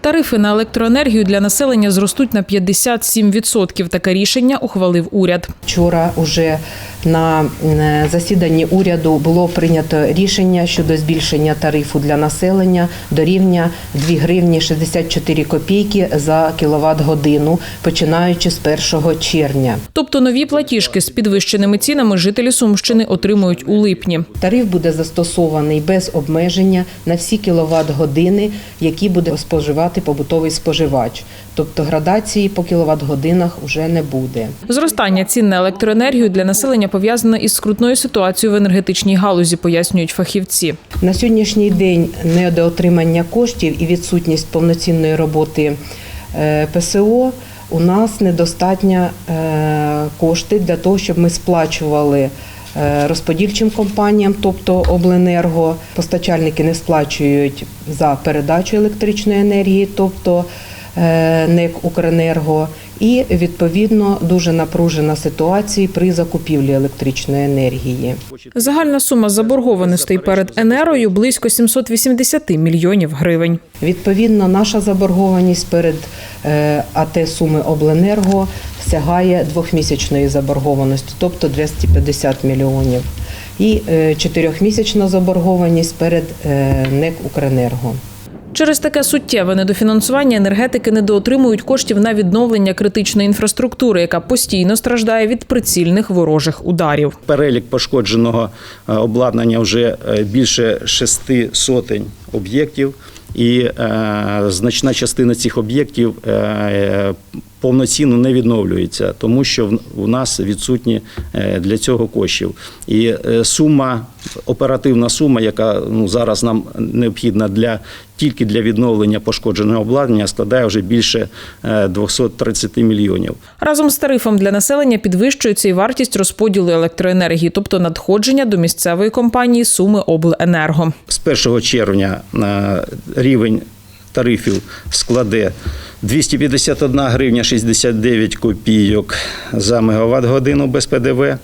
Тарифи на електроенергію для населення зростуть на 57%. Таке рішення ухвалив уряд. Вчора уже на засіданні уряду було прийнято рішення щодо збільшення тарифу для населення до рівня 2 гривні 64 копійки за кіловат годину, починаючи з 1 червня. Тобто нові платіжки з підвищеними цінами жителі Сумщини отримують у липні. Тариф буде застосований без обмеження на всі кіловат години, які буде споживати побутовий споживач. Тобто градації по кіловат годинах вже не буде. Зростання цін на електроенергію для населення пов'язане із скрутною ситуацією в енергетичній галузі, пояснюють фахівці. На сьогоднішній день недоотримання коштів і відсутність повноцінної роботи е, ПСО у нас недостатньо е, кошти для того, щоб ми сплачували розподільчим компаніям, тобто обленерго. Постачальники не сплачують за передачу електричної енергії, тобто е, НЕК Укренерго. І відповідно дуже напружена ситуація при закупівлі електричної енергії. Загальна сума заборгованостей перед енерою близько 780 мільйонів гривень. Відповідно, наша заборгованість перед е, АТ Суми Обленерго сягає двохмісячної заборгованості, тобто 250 мільйонів, і е, чотирьохмісячна заборгованість перед е, НЕК Укренерго. Через таке суттєве недофінансування енергетики недоотримують коштів на відновлення критичної інфраструктури, яка постійно страждає від прицільних ворожих ударів. Перелік пошкодженого е, обладнання вже більше шести сотень об'єктів, і е, значна частина цих об'єктів е, повноцінно не відновлюється, тому що в- нас відсутні е, для цього коштів. І е, сума, оперативна сума, яка ну, зараз нам необхідна для тільки для відновлення пошкодженого обладнання, складає вже більше е, 230 мільйонів. Разом з тарифом для населення підвищується і вартість розподілу електроенергії, тобто надходження до місцевої компанії Суми Обленерго. З 1 червня е, рівень тарифів складе 251 гривня 69 копійок за мегаватт годину без ПДВ.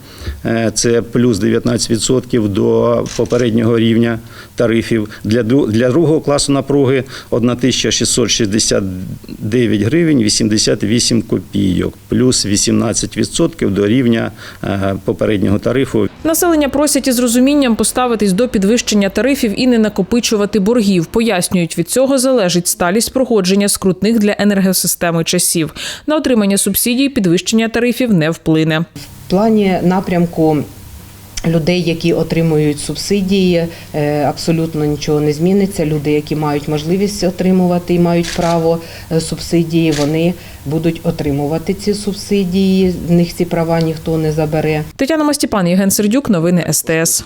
Е, Це плюс 19% до попереднього рівня тарифів. Для, для другого класу напруги 1669 гривень 88 копійок, плюс 18% до рівня е, попереднього тарифу Населення просять із розумінням поставитись до підвищення тарифів і не накопичувати боргів. Пояснюють, від цього залежить сталість проходження скрутних для енергосистеми часів. На отримання субсидій підвищення тарифів не вплине. В плані напрямку людей, які отримують субсидії, е, абсолютно нічого не зміниться. Люди, які мають можливість отримувати і мають право е, субсидії, вони будуть отримувати ці субсидії. В них ці права ніхто не забере. Тетяна Мастіпан, Євген Сердюк, новини СТС.